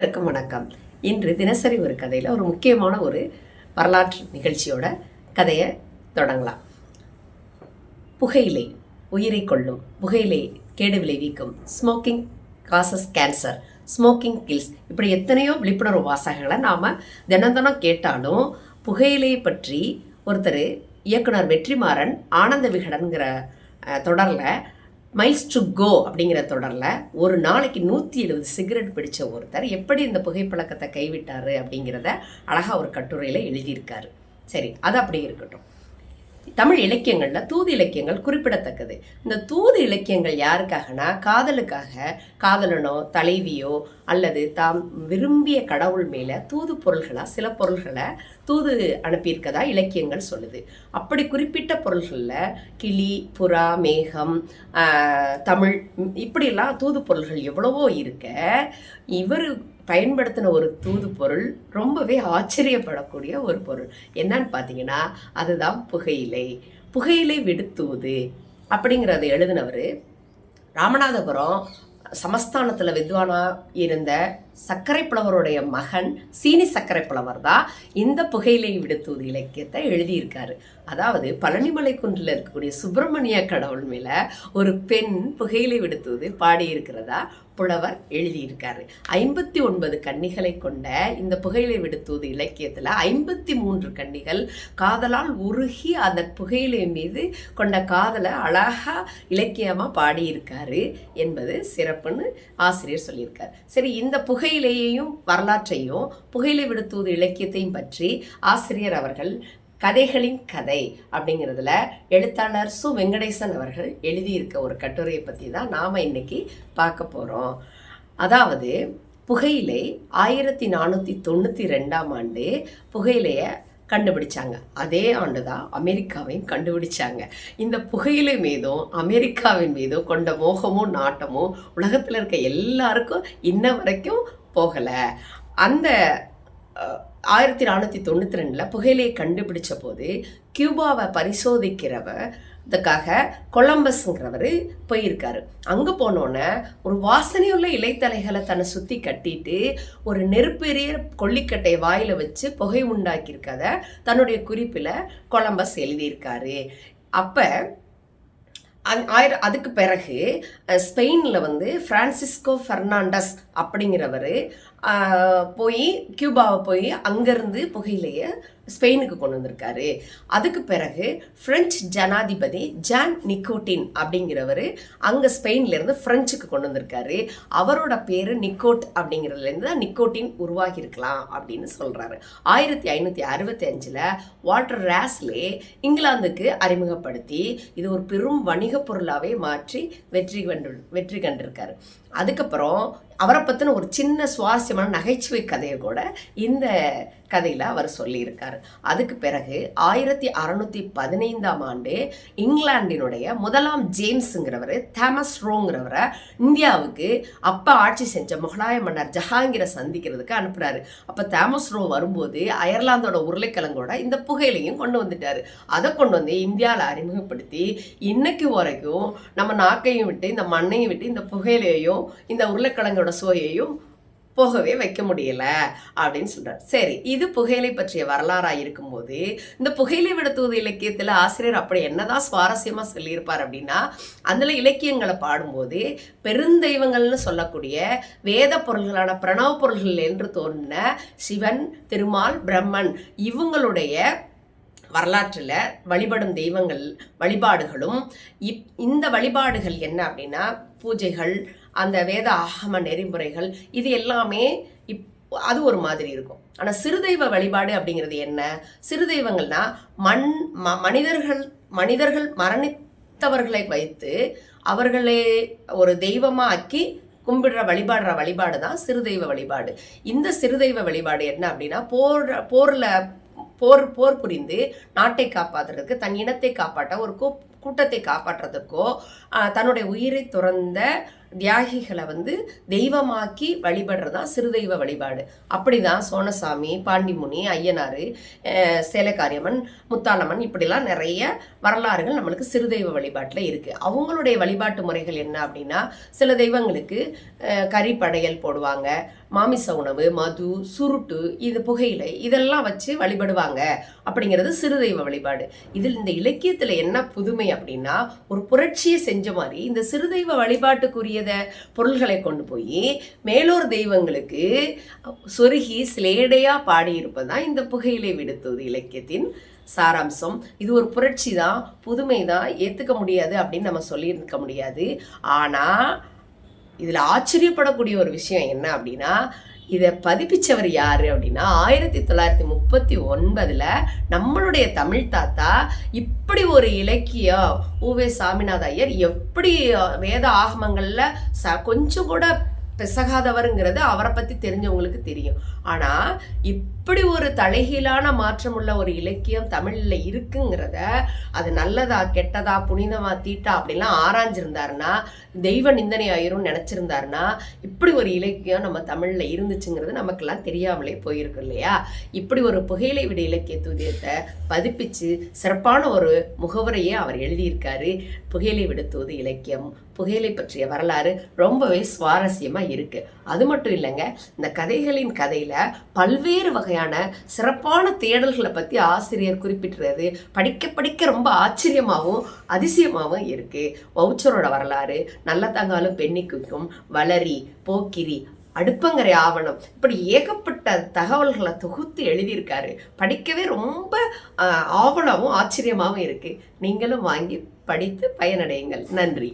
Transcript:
வணக்கம் வணக்கம். இன்று தினசரி ஒரு கதையில் ஒரு முக்கியமான ஒரு வரலாற்று நிகழ்ச்சியோட கதையை தொடங்கலாம். புகையிலை உயிரை கொள்ளும் புகையிலை கேடு விளைவிக்கும் smoking causes cancer smoking kills இப்படி எத்தனையோ விழிப்புணர்வு வாசகங்களை நாம் தினம் தினம் கேட்டாலும் புகையிலை பற்றி ஒருத்தர் இயக்குனர் வெற்றிமாறன் ஆனந்த விகடன்கிற தொடரில் மைல்ஸ் டு கோ அப்படிங்கிற தொடரில் ஒரு நாளைக்கு நூற்றி எழுபது சிகரெட் பிடிச்ச ஒருத்தர் எப்படி இந்த புகைப்பழக்கத்தை கைவிட்டாரு அப்படிங்கிறத அழகாக ஒரு கட்டுரையில் எழுதியிருக்காரு. சரி அது அப்படி இருக்கட்டும். தமிழ் இலக்கியங்களில் தூது இலக்கியங்கள் குறிப்பிடத்தக்கது. இந்த தூது இலக்கியங்கள் யாருக்காகனா காதலுக்காக காதலனோ தலைவியோ அல்லது தாம் விரும்பிய கடவுள் மேலே தூது பொருள்களாக சில பொருள்களை தூது அனுப்பியிருக்கதா இலக்கியங்கள் சொல்லுது. அப்படி குறிப்பிட்ட பொருள்களில் கிளி புறா மேகம் தமிழ் இப்படிலாம் இப்படியெல்லாம் தூது பொருள்கள் எவ்வளவோ இருக்க இவர் பயன்படுத்தின ஒரு தூது பொருள் ரொம்பவே ஆச்சரியப்படக்கூடிய ஒரு பொருள். என்னன்னு பார்த்தீங்கன்னா அதுதான் புகையிலை. புகையிலை விடுத்தூது அப்படிங்கிறத எழுதினவர். ராமநாதபுரம் சமஸ்தானத்தில் வித்வானாக இருந்த சர்க்கரை புலவருடைய மகன் சீனி சர்க்கரை புலவர் தான் இந்த புகையிலை விடுத்தூது இலக்கியத்தை எழுதியிருக்காரு. அதாவது பழனிமலை குன்றில் இருக்கக்கூடிய சுப்பிரமணிய கடவுள் மேலே ஒரு பெண் புகையிலை விடுத்தூது பாடியிருக்கிறதா புலவர் எழுதியிருக்காரு. ஐம்பத்தி ஒன்பது கன்னிகளை கொண்ட இந்த புகையிலை விடுத்தூது இலக்கியத்தில் ஐம்பத்தி மூன்று கன்னிகள் காதலால் உருகி அந்த புகையிலை மீது கொண்ட காதலை அழகா இலக்கியமாக பாடியிருக்காரு என்பது சிறப்புன்னு ஆசிரியர் சொல்லியிருக்கார். சரி இந்த புகை புகையிலையையும் வரலாற்றையும் புகையிலை விடுத்தூது இலக்கியத்தையும் பற்றி ஆசிரியர் அவர்கள் கதைகளின் கதை அப்படிங்கிறதுல எழுத்தாளர் சு. வெங்கடேசன் அவர்கள் எழுதியிருக்க ஒரு கட்டுரையை பற்றி தான் நாம் இன்னைக்கு பார்க்க போகிறோம் அதாவது புகையிலை ஆயிரத்தி நானூற்றி தொண்ணூற்றி ரெண்டாம் ஆண்டு புகையிலையை கண்டுபிடிச்சாங்க. அதே ஆண்டு தான் அமெரிக்காவையும் கண்டுபிடிச்சாங்க. இந்த புகையிலை மீதும் அமெரிக்காவின் மீதும் கொண்ட மோகமும் நாட்டமும் உலகத்தில் இருக்க எல்லாருக்கும் இன்ன வரைக்கும் போகலை. அந்த ஆயிரத்தி நானூற்றி தொண்ணூற்றி ரெண்டில் புகையிலையை கண்டுபிடிச்ச போது கியூபாவை பரிசோதிக்கிறவ இதுக்காக கொலம்பஸ்ங்கிறவர் போயிருக்காரு. அங்கே போனோன்னே ஒரு வாசனையுள்ள இலைத்தலைகளை தன்னை சுற்றி கட்டிட்டு ஒரு நெருப்பெரிய கொல்லிக்கட்டை வாயில் வச்சு புகை உண்டாக்கியிருக்கத தன்னுடைய குறிப்பில் கொலம்பஸ் எழுதியிருக்காரு. அப்போ ஆயிர அதுக்கு பிறகு ஸ்பெயினில் வந்து ஃப்ரான்சிஸ்கோ ஃபெர்னாண்டஸ் அப்படிங்கிறவர் போய் கியூபாவை போய் அங்கேருந்து புகையிலையை ஸ்பெயினுக்கு கொண்டு வந்திருக்காரு. அதுக்கு பிறகு பிரெஞ்சு ஜனாதிபதி ஜான் நிக்கோட்டின் அப்படிங்கிறவர் அங்கே ஸ்பெயின்லேருந்து ஃப்ரெஞ்சுக்கு கொண்டு வந்திருக்காரு. அவரோட பேர் நிக்கோட் அப்படிங்கிறதுலேருந்து தான் நிக்கோட்டின் உருவாகி இருக்கலாம் அப்படின்னு சொல்கிறாரு ஆயிரத்தி ஐநூற்றி அறுபத்தி அஞ்சில் வாட்டர் ரேஸ்லே இங்கிலாந்துக்கு அறிமுகப்படுத்தி இது ஒரு பெரும் வணிக பொருளாகவே மாற்றி வெற்றி கண்டு வெற்றி கண்டிருக்காரு. அதுக்கப்புறம் அவரை பற்றின ஒரு சின்ன சுவாரஸ்யமான நகைச்சுவை கதையை கூட இந்த கதையில் அவர் சொல்லியிருக்கார். அதுக்கு பிறகு ஆயிரத்தி அறநூற்றி பதினைந்தாம் ஆண்டு இங்கிலாண்டினுடைய முதலாம் ஜேம்ஸுங்கிறவர் தேமஸ் ரோங்கிறவரை இந்தியாவுக்கு அப்போ ஆட்சி செஞ்ச முகலாய மன்னர் ஜஹாங்கிரை சந்திக்கிறதுக்கு அனுப்புகிறாரு அப்போ தேமஸ் ரோ வரும்போது அயர்லாந்தோட உருளைக்கிழங்கோட இந்த புகையிலையும் கொண்டு வந்துட்டார். அதை கொண்டு வந்து இந்தியாவில் அறிமுகப்படுத்தி இன்னைக்கு வரைக்கும் நம்ம நாக்கையும் விட்டு இந்த மண்ணையும் விட்டு இந்த புகையிலையையும் இந்த உருளைக்கிழங்கோட சுவையையும் போகவே வைக்க முடியல அப்படின்னு சொல்றார். சரி இது புகையிலை பற்றிய வரலாறா இருக்கும்போது இந்த புகையிலை விடுத்துவது இலக்கியத்தில் ஆசிரியர் அப்படி என்னதான் சுவாரஸ்யமா சொல்லியிருப்பார் அப்படின்னா அதுல இலக்கியங்களை பாடும்போது பெருந்தெய்வங்கள்னு சொல்லக்கூடிய வேத பொருள்களான பிரணவ பொருள்கள் என்று தோன்றின சிவன் திருமால் பிரம்மன் இவங்களுடைய வரலாற்றில் வழிபடும் தெய்வங்கள் வழிபாடுகளும் இப் இந்த வழிபாடுகள் என்ன அப்படின்னா பூஜைகள் அந்த வேத ஆகம நெறிமுறைகள் இது எல்லாமே இப் அது ஒரு மாதிரி இருக்கும். ஆனால் சிறுதெய்வ வழிபாடு அப்படிங்கிறது என்ன? சிறுதெய்வங்கள்னா மண் ம மனிதர்கள் மனிதர்கள் மரணித்தவர்களை வைத்து அவர்களே ஒரு தெய்வமாக ஆக்கி கும்பிடுற வழிபாடுற வழிபாடு தான் சிறுதெய்வ வழிபாடு. இந்த சிறுதெய்வ வழிபாடு என்ன அப்படின்னா போர் போரில் போர் போர் புரிந்து நாட்டை காப்பாற்றுறதுக்கு தன் இனத்தை காப்பாற்ற ஒரு கூ கூட்டத்தை காப்பாற்றுறதுக்கோ தன்னுடைய உயிரை துறந்த தியாகிகளை வந்து தெய்வமாக்கி வழிபடுறதா சிறுதெய்வ வழிபாடு. அப்படிதான் சோனசாமி பாண்டிமுனி ஐயனார் சேலக்காரியம்மன் முத்தாளம்மன் இப்படிலாம் நிறைய வரலாறுகள் நம்மளுக்கு சிறுதெய்வ வழிபாட்டில் இருக்குது அவங்களுடைய வழிபாட்டு முறைகள் என்ன அப்படின்னா சில தெய்வங்களுக்கு கறி படையல் போடுவாங்க மாமிச உணவு மது சுருட்டு இது புகையிலை இதெல்லாம் வச்சு வழிபடுவாங்க அப்படிங்கிறது சிறுதெய்வ வழிபாடு. இதில் இந்த இலக்கியத்தில் என்ன புதுமை அப்படின்னா ஒரு புரட்சியை செஞ்ச மாதிரி இந்த சிறுதெய்வ வழிபாட்டுக்குரியத பொருள்களை கொண்டு போய் மேலோர் தெய்வங்களுக்கு சொருகி சிலேடையாக பாடியிருப்பது தான் இந்த புகையிலை விடுத்தது இலக்கியத்தின் சாராம்சம். இது ஒரு புரட்சி தான் புதுமை தான் ஏற்றுக்க முடியாது அப்படின்னு நம்ம சொல்லியிருக்க முடியாது. ஆனால் இதில் ஆச்சரியப்படக்கூடிய ஒரு விஷயம் என்ன அப்படின்னா இதை பதிப்பிச்சவர் யார் அப்படின்னா ஆயிரத்தி தொள்ளாயிரத்தி முப்பத்தி ஒன்பதுல நம்மளுடைய தமிழ் தாத்தா இப்படி ஒரு இலக்கியம் ஊவே சாமிநாத ஐயர் எப்படி வேத ஆகமங்களில் ச கொஞ்சம் கூட பிசகாதவருங்கிறது அவரை பத்தி தெரிஞ்சவங்களுக்கு தெரியும். ஆனா இப்படி ஒரு தலைகீழான மாற்றம் உள்ள ஒரு இலக்கியம் தமிழ்ல இருக்குங்கிறத அது நல்லதா கெட்டதா புனிதமா தீட்டா அப்படிலாம் ஆராய்ஞ்சிருந்தாருன்னா தெய்வ நிந்தனை ஆயிரும் நினைச்சிருந்தாருன்னா இப்படி ஒரு இலக்கியம் நம்ம தமிழ்ல இருந்துச்சுங்கிறது நமக்கெல்லாம் தெரியாமலே போயிருக்கு இல்லையா? இப்படி ஒரு புகையிலை விட இலக்கிய தூதியத்தை பதிப்பிச்சு சிறப்பான ஒரு முகவரையே அவர் எழுதியிருக்காரு. புகையிலை விட தூது இலக்கியம் புகையிலை பற்றிய வரலாறு ரொம்பவே சுவாரஸ்யமா இருக்கு. அது மட்டும் இல்லைங்க இந்த கதைகளின் கதையில பல்வேறு வகையான சிறப்பான தேடல்களை பத்தி ஆசிரியர் குறிப்பிட்டுறது படிக்க படிக்க ரொம்ப ஆச்சரியமாகவும் அதிசயமாகவும் இருக்கு. வவுச்சரோட வரலாறு நல்லத்தங்காலும் பெண்ணிக்கும் வளரி போக்கிரி அடுப்பங்கரை ஆவணம் இப்படி ஏகப்பட்ட தகவல்களை தொகுத்து எழுதியிருக்காரு. படிக்கவே ரொம்ப ஆவணமும் ஆச்சரியமாகவும் இருக்கு. நீங்களும் வாங்கி படித்து பயனடையுங்கள். நன்றி.